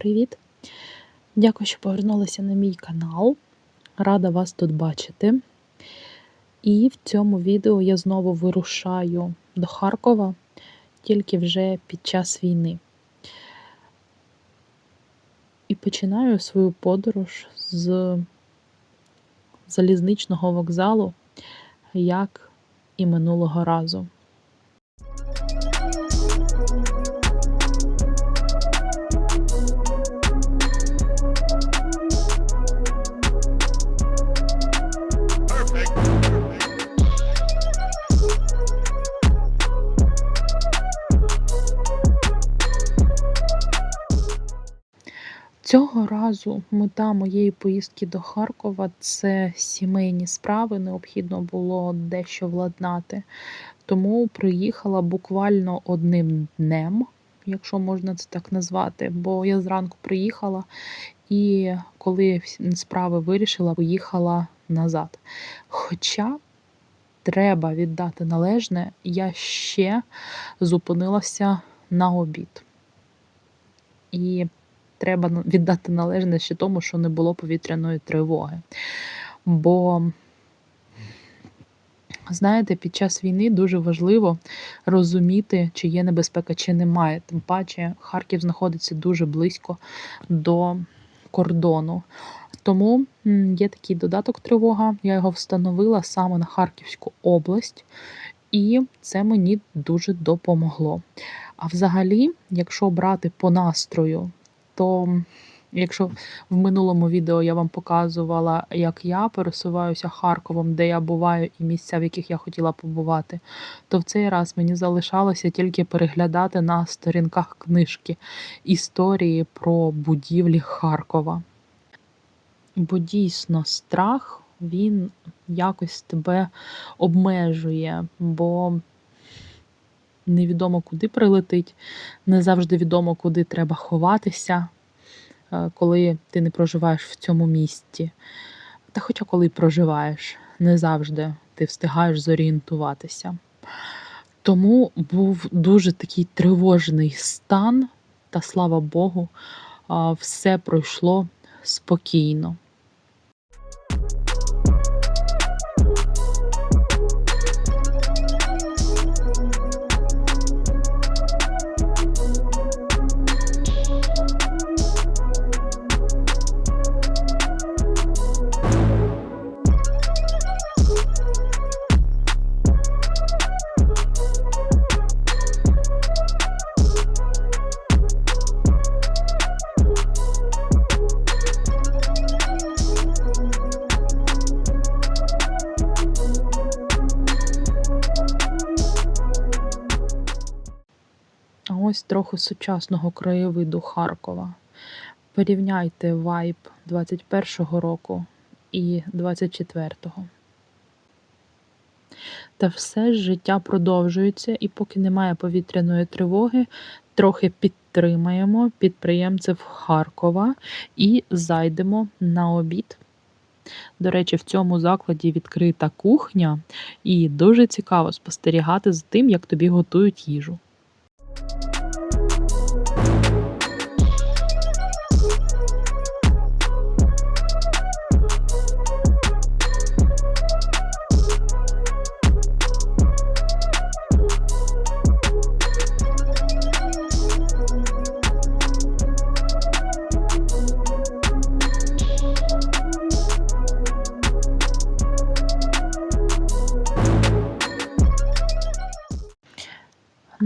привіт! Дякую, що повернулися на мій канал. Рада вас тут бачити. І в цьому відео я знову вирушаю до Харкова, тільки вже під час війни. І починаю свою подорож з залізничного вокзалу, як і минулого разу. Цього разу мета моєї поїздки до Харкова це сімейні справи. Необхідно було дещо владнати. Тому приїхала буквально одним днем, якщо можна це так назвати. Бо я зранку приїхала і коли справи вирішила, поїхала назад. Хоча треба віддати належне, я ще зупинилася на обід. І треба віддати належне ще тому, що не було повітряної тривоги. Бо, знаєте, під час війни дуже важливо розуміти, чи є небезпека, чи немає. Тим паче, Харків знаходиться дуже близько до кордону. Тому є такий додаток тривога. Я його встановила саме на Харківську область, і це мені дуже допомогло. А взагалі, якщо брати по настрою, то якщо в минулому відео я вам показувала, як я пересуваюся Харковом, де я буваю, і місця, в яких я хотіла побувати, то в цей раз мені залишалося тільки переглядати на сторінках книжки історії про будівлі Харкова. Бо дійсно страх він якось тебе обмежує, бо невідомо куди прилетить, не завжди відомо, куди треба ховатися, е, коли ти не проживаєш в цьому місті. Та хоча коли проживаєш, не завжди ти встигаєш зорієнтуватися. Тому був дуже такий тривожний стан, та слава Богу, все пройшло спокійно. Ось трохи сучасного краєвиду Харкова. Порівняйте вайб 21-го року і 24-го. Та все ж життя продовжується, і поки немає повітряної тривоги, трохи підтримаємо підприємців Харкова і зайдемо на обід. До речі, в цьому закладі відкрита кухня, і дуже цікаво спостерігати за тим, як тобі готують їжу.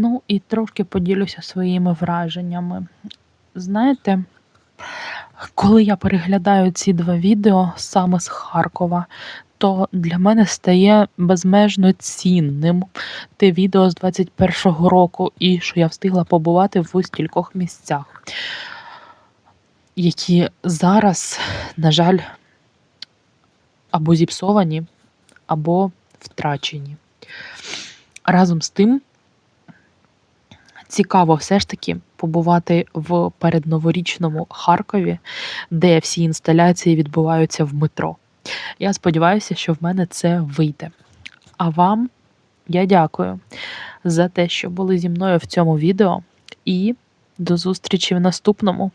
Ну і трошки поділюся своїми враженнями. Знаєте, коли я переглядаю ці два відео саме з Харкова, то для мене стає безмежно цінним те відео з 21-го року, і що я встигла побувати в стількох місцях, які зараз, на жаль, або зіпсовані, або втрачені. Разом з тим, цікаво все ж таки побувати в передноворічному Харкові, де всі інсталяції відбуваються в метро. Я сподіваюся, що в мене це вийде. А вам я дякую за те, що були зі мною в цьому відео, і до зустрічі в наступному.